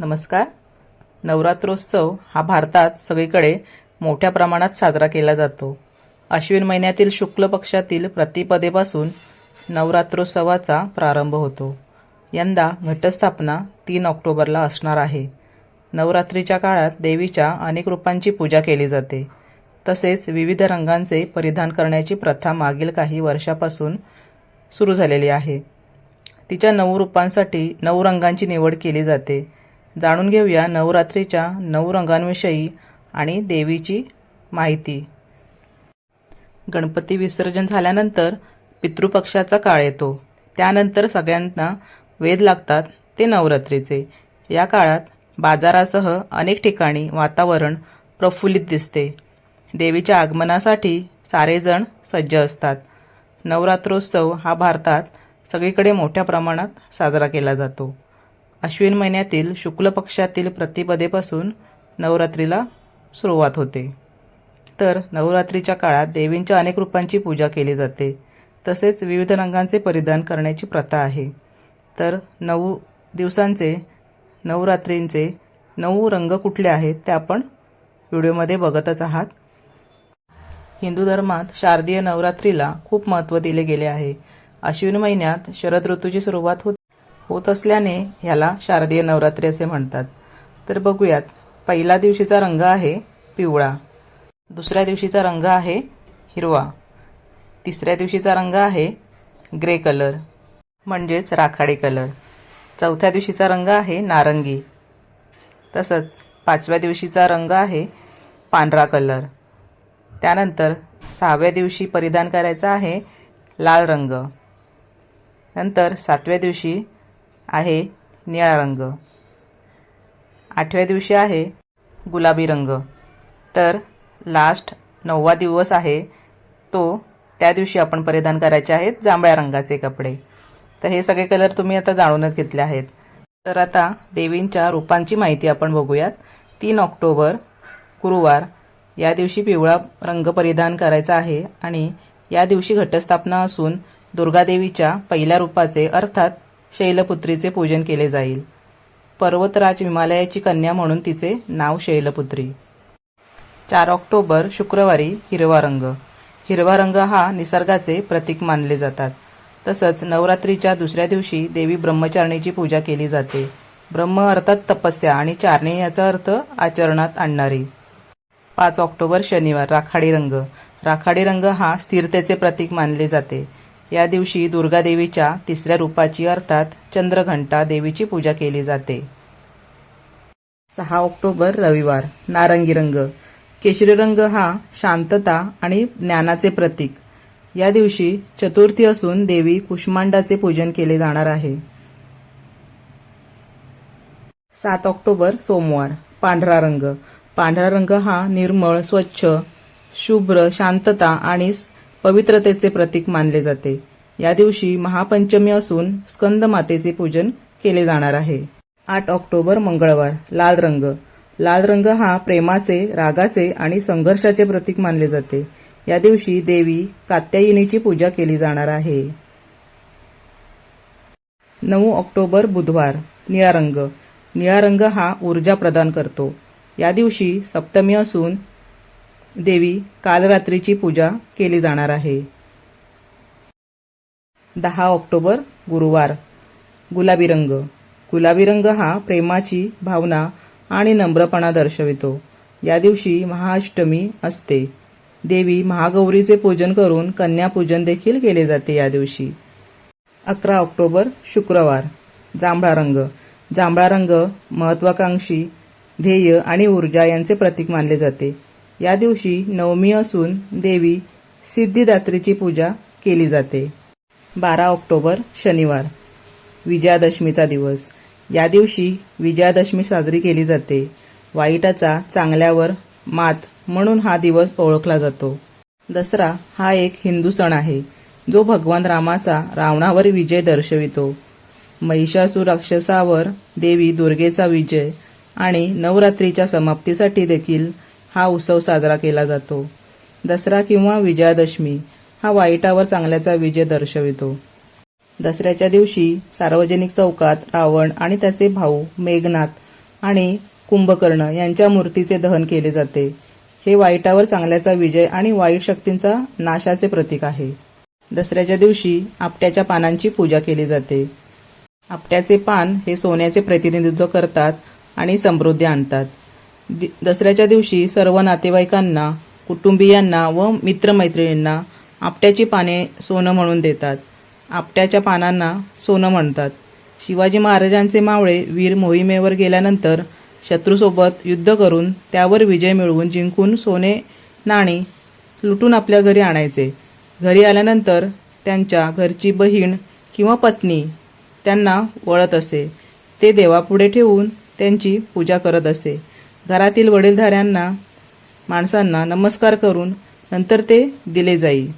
नमस्कार. नवरात्रोत्सव हा भारतात सगळीकडे मोठ्या प्रमाणात साजरा केला जातो. अश्विन महिन्यातील शुक्ल पक्षातील प्रतिपदेपासून नवरात्रोत्सवाचा प्रारंभ होतो. यंदा घटस्थापना तीन ऑक्टोबरला असणार आहे. नवरात्रीच्या काळात देवीच्या अनेक रूपांची पूजा केली जाते. तसेच विविध रंगांचे परिधान करण्याची प्रथा मागील काही वर्षापासून सुरू झालेली आहे. तिच्या नऊ रूपांसाठी नऊ रंगांची निवड केली जाते. जाणून घेऊया नवरात्रीच्या नऊ रंगांविषयी आणि देवीची माहिती. गणपती विसर्जन झाल्यानंतर पितृपक्षाचा काळ येतो. त्यानंतर सगळ्यांना वेध लागतात ते नवरात्रीचे. या काळात बाजारासह अनेक ठिकाणी वातावरण प्रफुल्लित दिसते. देवीच्या आगमनासाठी सारेजण सज्ज असतात. नवरात्रोत्सव हा भारतात सगळीकडे मोठ्या प्रमाणात साजरा केला जातो. अश्विन महिन्यातील शुक्ल पक्षातील प्रतिपदेपासून नवरात्रीला सुरुवात होते. तर नवरात्रीच्या काळात देवींच्या अनेक रूपांची पूजा केली जाते. तसेच विविध रंगांचे परिधान करण्याची प्रथा आहे. तर नऊ दिवसांचे नवरात्रींचे नऊ रंग कुठले आहेत ते आपण व्हिडिओमध्ये बघतच आहात. हिंदू धर्मात शारदीय नवरात्रीला खूप महत्त्व दिले गेले आहे. अश्विन महिन्यात शरद ऋतूची सुरुवात होत. होत असल्याने ह्याला शारदीय नवरात्री असे म्हणतात. तर बघूयात. पहिल्या दिवशीचा रंग आहे पिवळा. दुसऱ्या दिवशीचा रंग आहे हिरवा. तिसऱ्या दिवशीचा रंग आहे ग्रे कलर म्हणजेच राखाडी कलर. चौथ्या दिवशीचा रंग आहे नारंगी. तसंच पाचव्या दिवशीचा रंग आहे पांढरा कलर. त्यानंतर सहाव्या दिवशी परिधान करायचा आहे लाल रंग. नंतर सातव्या दिवशी आहे निळा रंग. आठव्या दिवशी आहे गुलाबी रंग. तर लास्ट नववा दिवस आहे तो त्या दिवशी आपण परिधान करायचे आहेत जांभळ्या रंगाचे कपडे. तर हे सगळे कलर तुम्ही आता जाणूनच घेतले आहेत. तर आता देवींच्या रूपांची माहिती आपण बघूयात. तीन ऑक्टोबर गुरुवार या दिवशी पिवळा रंग परिधान करायचा आहे आणि या दिवशी घटस्थापना असून दुर्गादेवीच्या पहिल्या रूपाचे अर्थात शैलपुत्रीचे पूजन केले जाईल. पर्वतराज हिमालयाची कन्या म्हणून तिचे नाव शैलपुत्री. चार ऑक्टोबर शुक्रवारी हिरवा रंग हिरवा रंग हा निसर्गाचे प्रतीक मानले जातात. तसंच नवरात्रीच्या दुसऱ्या दिवशी देवी ब्रह्मचारणीची पूजा केली जाते. ब्रह्म अर्थात तपस्या आणि चारणे याचा अर्थ आचरणात आणणारी. पाच ऑक्टोबर शनिवार राखाडी रंग. राखाडी रंग हा स्थिरतेचे प्रतीक मानले जाते. या दिवशी दुर्गा देवीच्या तिसऱ्या रूपाची अर्थात चंद्रघंटा देवीची पूजा केली जाते. सहा ऑक्टोबर रविवार. नारंगी रंग. केशरी रंग हा शांतता आणि ज्ञानाचे प्रतीक. या दिवशी चतुर्थी असून देवी कुष्मांडाचे पूजन केले जाणार आहे. सात ऑक्टोबर सोमवार. पांढरा रंग. पांढरा रंग हा निर्मळ स्वच्छ शुभ्र शांतता आणि पवित्रतेचे प्रतीक मानले जाते. या दिवशी महापंचमी असून स्कंद मातेचे पूजन केले जाणार आहे. आठ ऑक्टोबर मंगळवार लाल रंग. लाल रंग हा प्रेमाचे रागाचे आणि संघर्षाचे प्रतीक मानले जाते. या दिवशी देवी कात्यायिनीची पूजा केली जाणार आहे. नऊ ऑक्टोबर बुधवार निळा रंग. निळा रंग हा ऊर्जा प्रदान करतो. या दिवशी सप्तमी असून देवी कालरात्रीची पूजा केली जाणार आहे. दहा ऑक्टोबर गुरुवार. गुलाबी रंग. गुलाबी रंग हा प्रेमाची भावना आणि नम्रपणा दर्शवितो. या दिवशी महाअष्टमी असते. देवी महागौरीचे पूजन करून कन्यापूजन देखील केले जाते या दिवशी. अकरा ऑक्टोबर शुक्रवार. जांभळा रंग. जांभळा रंग महत्वाकांक्षी ध्येय आणि ऊर्जा यांचे प्रतीक मानले जाते. या दिवशी नवमी असून देवी सिद्धिदात्रीची पूजा केली जाते. बारा ऑक्टोबर शनिवार. विजयादशमीचा दिवस. या दिवशी विजयादशमी साजरी केली जाते. वाईटाचा चांगल्यावर मात म्हणून हा दिवस ओळखला जातो. दसरा हा एक हिंदू सण आहे जो भगवान रामाचा रावणावर विजय दर्शवितो. महिषासूर राक्षसावर देवी दुर्गेचा विजय आणि नवरात्रीच्या समाप्तीसाठी देखील हा उत्सव साजरा केला जातो. दसरा किंवा विजयादशमी हा वाईटावर चांगल्याचा विजय दर्शवितो. दसऱ्याच्या दिवशी सार्वजनिक चौकात रावण आणि त्याचे भाऊ मेघनाथ आणि कुंभकर्ण यांच्या मूर्तीचे दहन केले जाते. हे वाईटावर चांगल्याचा विजय आणि वाईट शक्तींचा नाशाचे प्रतीक आहे. दसऱ्याच्या दिवशी आपट्याच्या पानांची पूजा केली जाते. आपट्याचे पान हे सोन्याचे प्रतिनिधित्व करतात आणि समृद्धी आणतात. दसऱ्याच्या दिवशी सर्व नातेवाईकांना कुटुंबियांना व मित्रमैत्रिणींना आपट्याची पाने सोनं म्हणून देतात. आपट्याच्या पानांना सोनं म्हणतात. शिवाजी महाराजांचे मावळे वीर मोहिमेवर गेल्यानंतर शत्रूसोबत युद्ध करून त्यावर विजय मिळवून जिंकून सोने नाणी लुटून आपल्या घरी आणायचे. घरी आल्यानंतर त्यांच्या घरची बहीण किंवा पत्नी त्यांना वळत असे. ते देवापुढे ठेवून त्यांची पूजा करत असे. घरातील वडीलधाऱ्यांना माणसांना नमस्कार करून नंतर ते दिले जाईल